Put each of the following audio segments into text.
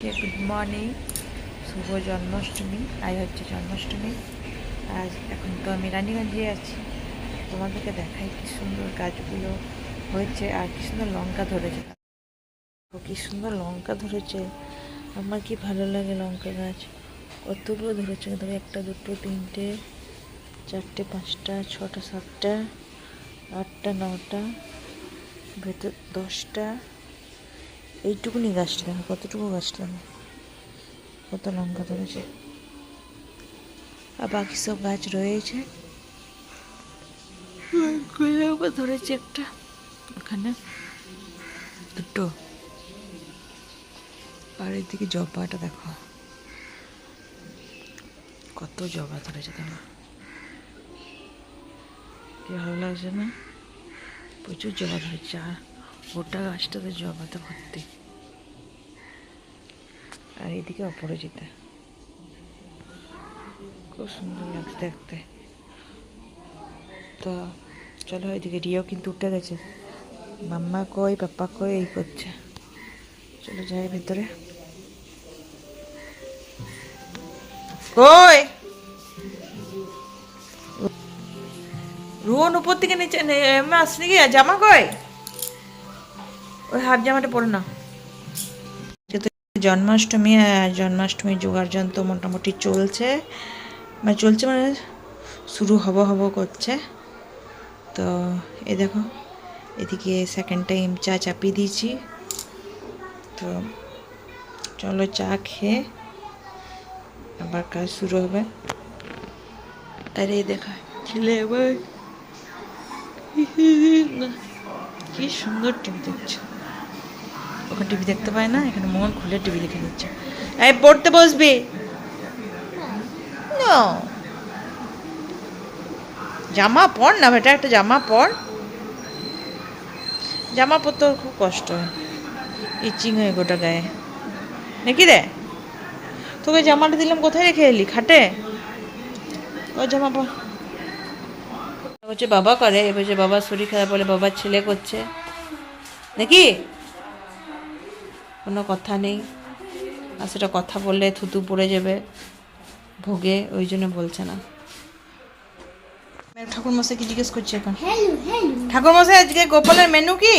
Good morning শুভ জন্মাষ্টমী। আজ হচ্ছে জন্মাষ্টমী। আজ এখন তো আমি রানীগঞ্জে আছি। তোমাদেরকে দেখাই কি সুন্দর গাছগুলো হয়েছে আর কি সুন্দর লঙ্কা ধরেছে। কি সুন্দর লঙ্কা ধরেছে। আমার কি ভালো লাগে লঙ্কা গাছ। কতগুলো ধরেছে ধরে একটা, দুটো, তিনটে, চারটে, পাঁচটা, ছটা, সাতটা, আটটা, নটা, ভেতর দশটা এইটুকুনি গাছটা দেখো কতটুকু গাছটা কত লঙ্কা ধরেছে? আর বাকি সব গাছ রয়েছে? গোলাপও ধরেছে একটা। ওখানে দুটো। আর এদিকে জবাটা দেখো। কত জবা ধরেছে দেখো। কি ভালো লাগছে না? প্রচুর জবা ধরেছে। আর গোটা গাছটাতে জবাতে ভর্তি। আর এদিকে অপরাজিতা খুব সুন্দর লাগছে দেখতে। তো চলো এদিকে রিও কিন্তু উঠে গেছে। মাম্মা কই, পাপ্পা কই, এই করছে। চলো যাই ভেতরে। কই? রুয়ন উপর থেকে নিচে আসনি কি? জামা কই? ওই হাফ জামাটা পরে না জন্মাষ্টমী জন্মাষ্টমী জোগাড় যন্ত্র মোটামুটি চলছে। মানে চলছে মানে শুরু হব হব করছে। তো এ দেখো, এদিকে সেকেন্ড টাইম চা চাপিয়ে দিয়েছি। তো চলো চা খেয়ে আবার কাজ শুরু হবে। আরে দেখা, ছেলে এবার। কি সুন্দর টিভি দেখছে। ওখানে টিভি দেখতে পায় না, এখানে মন খুলে টিভি দেখে নিচ্ছে। এই পড়তে বসবি. জামা পর না বেটা, একটা জামা পর। জামা পরতে খুব কষ্ট হয়। ইচিং হয়ে গোটা গায়ে। নাকি রে? তোকে জামাটা দিলাম কোথায় রেখে এলি? খাটে? ও জামা পর। বলছে বাবা করে এ বলছে বাবার শরীর খারাপ বলে বাবার ছেলে করছে। নাকি? কোনো কথা নেই। আর সেটা কথা বললে থুতু পড়ে যাবে। ভোগে ওই জন্য বলছে না। ঠাকুর মশাই কি জিজ্ঞেস করছে এখন? হ্যালো হ্যালো ঠাকুর মশাই আজকে গোপালের মেনু কি?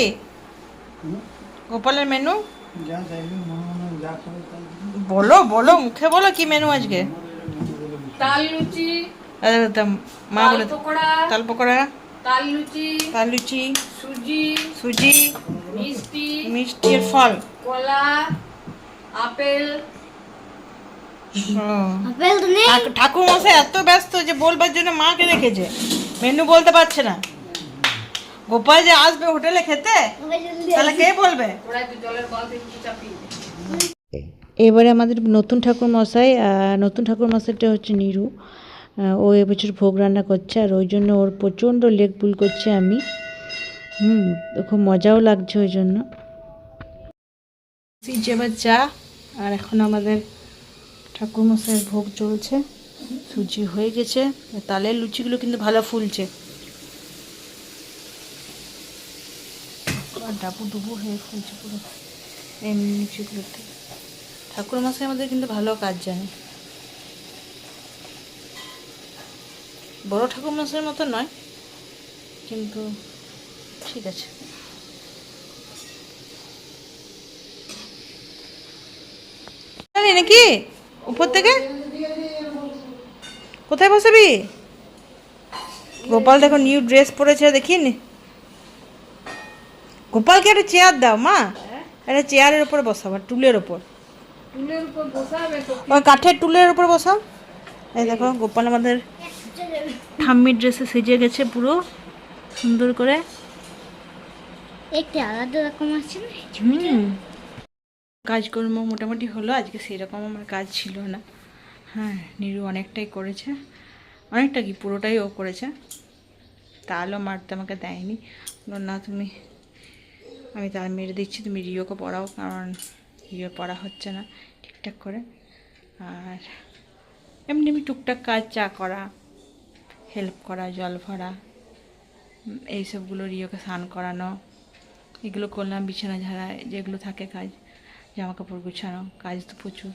গোপালের মেনু বলো বলো মুখে বলো কি মেনু আজকে তাল লুচি। মা বলে পকোড়া। তাল পকোড়া? তাল লুচি। তাল লুচি। সুজি। সুজি। মিষ্টি মিষ্টি। আর ফল। কলা আপেল। আপেল তো নেই। ঠাকুর মশাই এত ব্যস্ত যে বলবার জন্য মাকে রেখেছে। মেনু বলতে পারছে না। গোপাল যে আসবে হোটেলে খেতে তাহলে কে বলবে। এবারে আমাদের নতুন ঠাকুর মশাই নতুন ঠাকুর মশাইটা হচ্ছে নিরু। ও এবছর ভোগ রান্না করছে আর ওই জন্য ওর প্রচণ্ড লেগ পুল করছে আমি। হুম তো খুব মজাও লাগছে ওই জন্য। এবার চা আর এখন আমাদের ঠাকুর মশাইয়ের ভোগ চলছে। সুজি হয়ে গেছে। তালের লুচিগুলো কিন্তু ভালো ফুলছে। ডাবু ডুবু হয়ে ফুলছে পুরো এমনি লুচিগুলোতে ঠাকুর মশাই আমাদের কিন্তু ভালো কাজ জানে। বড় ঠাকুর মশাইয়ের মতো নয়, কিন্তু ঠিক আছে। নাকি? উপর থেকে? কোথায় বসাবি? গোপাল দেখো নিউ ড্রেস পরেছে দেখিনি। গোপালকে একটা চেয়ার দাও মা। একটা চেয়ারের উপরে বসাবো টুলের টুলের উপর বসাবে ওই কাঠের টুলের উপর বসাও। এই দেখো গোপাল আমাদের ঠাম্মির ড্রেসে সেজে গেছে পুরো। সুন্দর করে। একটা আলাদা রকম আছে না? হুম। কাজকর্ম মোটামুটি হলো, আজকে সেরকম আমার কাজ ছিল না। হ্যাঁ নিরু অনেকটাই করেছে। অনেকটা কি, পুরোটাই ও করেছে। তালও মারতে আমাকে দেয়নি। না, তুমি, আমি তাল মেরে দিচ্ছি, তুমি রিওকে পড়াও, কারণ রিও পড়া হচ্ছে না ঠিকঠাক করে। আর এমনি এমনি টুকটাক কাজ, চা করা, হেল্প করা, জল ভরা এইসবগুলো রিওকে স্নান করানো, এগুলো করলাম বিছানা ঝাড়া যেগুলো থাকে কাজ। জামা কাপড় গুছানো, কাজ তো প্রচুর।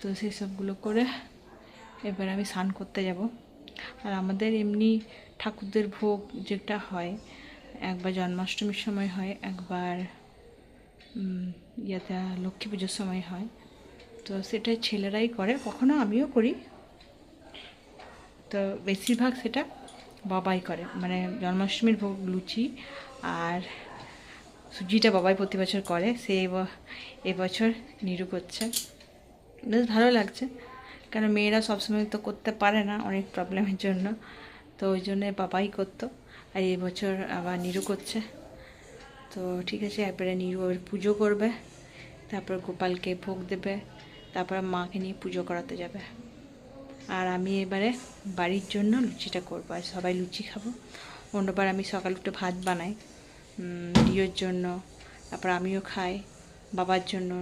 তো সেই সবগুলো করে এবার আমি স্নান করতে যাব। আর আমাদের এমনি ঠাকুরদের ভোগ যেটা হয়, একবার জন্মাষ্টমীর সময় হয়, একবার ইয়েতে লক্ষ্মী পুজোর সময় হয়। তো সেটা ছেলেরাই করে, কখনো আমিও করি। তো বেশিরভাগ সেটা বাবাই করে মানে জন্মাষ্টমীর ভোগ, লুচি আর সুজিটা বাবাই প্রতি বছর করে, সে এবছর নিরু করছে। বেশ ভালো লাগছে কারণ মেয়েরা সবসময় তো করতে পারে না অনেক প্রবলেমের জন্য, তো ওই জন্যে বাবাই করতো, আর এই বছর আবার নিরু করছে। তো ঠিক আছে একবারে নিরু পুজো করবে, তারপর গোপালকে ভোগ দেবে, তারপর মাকে নিয়ে পুজো করাতে যাবে। আর আমি এবারে বাড়ির জন্য লুচিটা করব, আর সবাই লুচি খাব। অন্যবার আমি সকাল উঠে ভাত বানাই। রিওর জন্য, তারপর আমিও খাই, বাবার জন্য।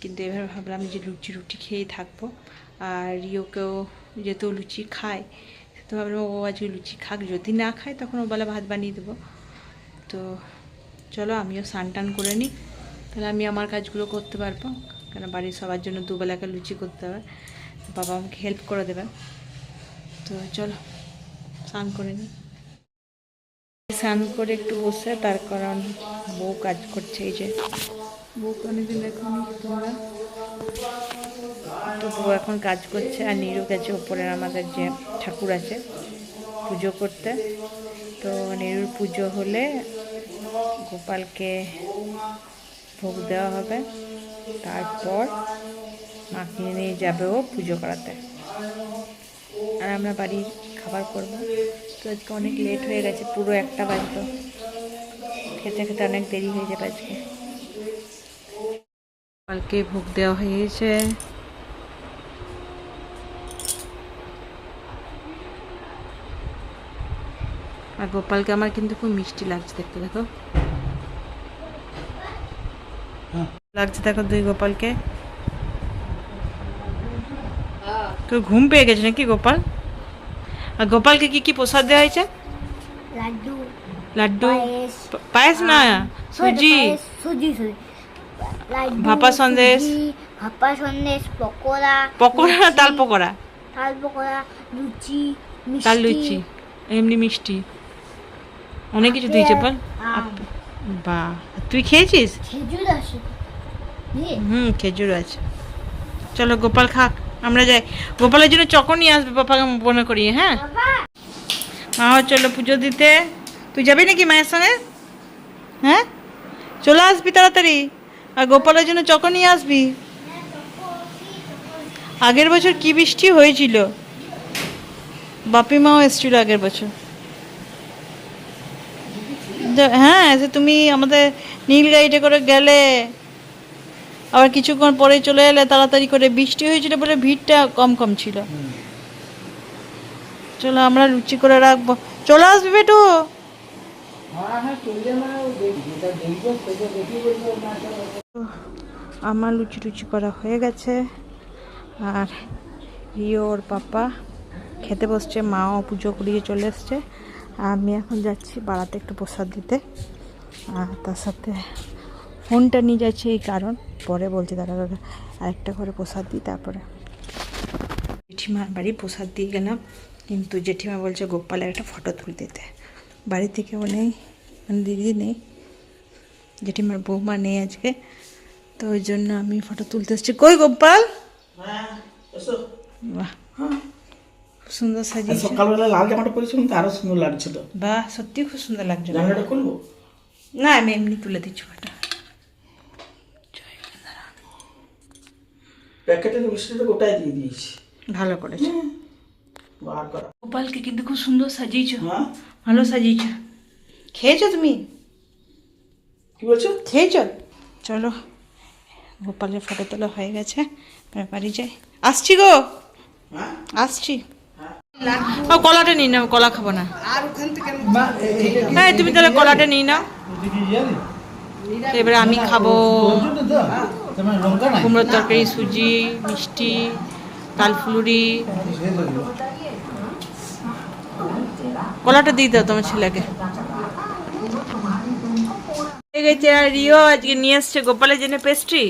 কিন্তু এবার ভাবলাম যে লুচি রুটি খেয়েই থাকব। আর রিওকেও যেহেতু লুচি খায়, তো ভাবলাম ও আজকে লুচি খাক, যদি না খায় তখন ও বেলা ভাত বানিয়ে দেবো। তো চলো আমিও স্নান টান করে নিই। তাহলে আমি আমার কাজগুলো করতে পারব কারণ বাড়ির সবার জন্য দুবেলাকে লুচি করতে হবে। বাবা আমাকে হেল্প করে দেবে। তো চলো, স্নান করে নিই। স্নান করে একটু বসে তার কারণ বউ কাজ করছে এই যে। বউ দেখো তোমরা? তো বউ এখন কাজ করছে আর নিরু গেছে ওপরে আমাদের যে ঠাকুর আছে পুজো করতে। তো নিরুর পুজো হলে গোপালকে ভোগ দেওয়া হবে। তারপর মাকে নিয়ে যাবে ও পুজো করাতে। আর আমরা বাড়ির খাবার করব। তো আজকে অনেক লেট হয়ে গেছে পুরো একটা বাজতো খেতে খেতে অনেক দেরি হয়ে যাবে আজকে। কালকে ভোগ দেওয়া হয়েছে। আর গোপালকে আমার কিন্তু খুব মিষ্টি লাগছে দেখতে দেখো। লাগছে দেখো দুই গোপালকে। তো ঘুম পেয়ে গেছে নাকি গোপাল? আর গোপালকে কি কি প্রসাদ দেওয়া হয়েছে? লাড্ডু লাড্ডু? পায়েস। না? সুজি? সুজি সুজি ভাপা সন্দেশ। ভাপা সন্দেশ পকোড়া পকোড়া না তাল পকোড়া? তাল পকোড়া লুচি তাল লুচি এমনি মিষ্টি। অনেক কিছু দিয়েছে বল। বা তুই খেয়েছিস? খেজুর আছে। হুম খেজুর আছে। চলো গোপাল খাক। আমরা যাই। গোপালের জন্য চকো নিয়ে আসবে পাপাকে মনে করি হ্যাঁ? মাও চলো পুজো দিতে। তুই যাবি নাকি মায়ের সঙ্গে? হ্যাঁ? চলে আসবি তাড়াতাড়ি। আর গোপালের জন্য চকো নিয়ে আসবি। আগের বছর কি বৃষ্টি হয়েছিল? বাপি মাও এসেছিল আগের বছর। হ্যাঁ তুমি আমাদের নীল গাড়িতে করে গেলে। আবার কিছুক্ষণ পরে চলে এলে তাড়াতাড়ি করে বৃষ্টি হয়েছিল বলে ভিড়টা কম কম ছিল। চলো আমরা লুচি করে রাখব। চলে আসবি বেটু। আমার লুচি টুচি করা হয়ে গেছে। আর রিও ওর পাপা খেতে বসছে, মাও পুজো করিয়ে চলে এসছে। আমি এখন যাচ্ছি বাড়াতে একটু প্রসাদ দিতে। আর তার সাথে ফোনটা নিয়ে যাচ্ছে এই কারণ। পরে বলছি দাদা দাদা আরেকটা করে প্রসাদ দিই তারপরে। জেঠিমার বাড়ি প্রসাদ দিয়ে গেলাম। কিন্তু জেঠিমা বলছে গোপালের একটা ফটো তুলতে দিতে। বাড়ি থেকেও নেই মানে দিদি নেই। জেঠিমার বৌমা নেই আজকে। তো ওই জন্য আমি ফটো তুলতে এসেছি। কই গোপাল? বাহ সুন্দর সাজিয়েছে। সকালবেলা লাল জামাটা পরেছিলাম তো আরও সুন্দর লাগছিল। বাহ সত্যি খুব সুন্দর লাগছে জামাটা খুলবো? না আমি এমনি তুলে দিচ্ছি ফটো প্যাকেটে মিষ্টিটা গোটায় দিয়ে দিয়েছি। ভালো করেছে। বার করা। গোপালকে কিন্তু খুব সুন্দর সাজিয়েছো। হ্যাঁ? ভালো সাজিয়েছো। খেয়েছো তুমি? কি বলছো? খেয়েছো? চলো গোপালের ফটো তোলা হয়ে গেছে বাড়ি যাই। আসছি গো। হ্যাঁ? আসছি। ও কলাটা নিয়ে নাও কলা খাব না। হ্যাঁ তুমি তাহলে কলাটা নিয়ে নাও। এবারে আমি খাব। কুমড়োর তরকারি, সুজি, মিষ্টি, তালফুলুরি। কলাটা দিয়ে দাও তোমার ছেলেকে। রিও আজকে নিয়ে এসছে গোপালের জন্য পেস্ট্রি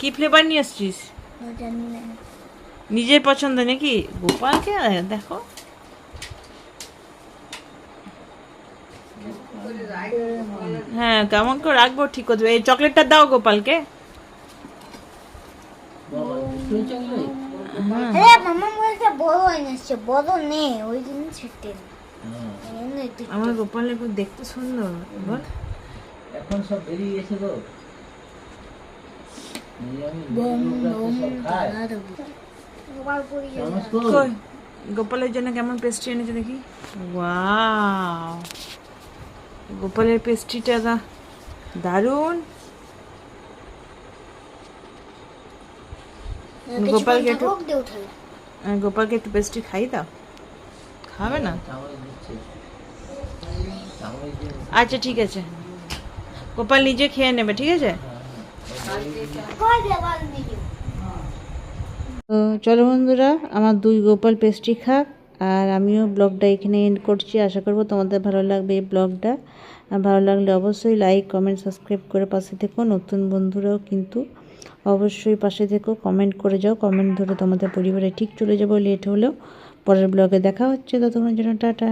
কি ফ্লেভার নিয়ে না নিজের পছন্দ নাকি? গোপালকে, দেখো। হ্যাঁ কেমন করে রাখব, ঠিক করে দেবে। এই চকলেটটা দাও গোপালকে। আরে মামা বলছে বড় এনেছে বড় নেই ওই জন্য ছিটে আমার গোপালের খুব দেখতে সুন্দর বল। এখন সব বেরিয়ে গেছে গো। গোপালের জন্য কেমন পেস্ট্রি এনেছে দেখি। ওয়াও। গোপালের পেস্ট্রিটা দা দারুণ। গোপালকে একটু গোপালকে একটু পেস্ট্রি খাই দাও। খাবে না? আচ্ছা ঠিক আছে। গোপাল নিজে খেয়ে নেবে ঠিক আছে? তো চলো বন্ধুরা আমার দুই গোপাল পেস্ট্রি খাক আর আমিও ব্লগটা এখানে এন্ড করছি। আশা করব তোমাদের ভালো লাগবে এই ব্লগটা। ভালো লাগলে অবশ্যই লাইক কমেন্ট সাবস্ক্রাইব করে পাশে থেকো। নতুন বন্ধুরাও কিন্তু অবশ্যই পাশে থেকো কমেন্ট করে যাও। কমেন্ট ধরে তোমাদের পরিবারে ঠিক চলে যাব লেট হলেও। পরের ব্লগে দেখা হচ্ছে, ততক্ষণের জন্য টাটা।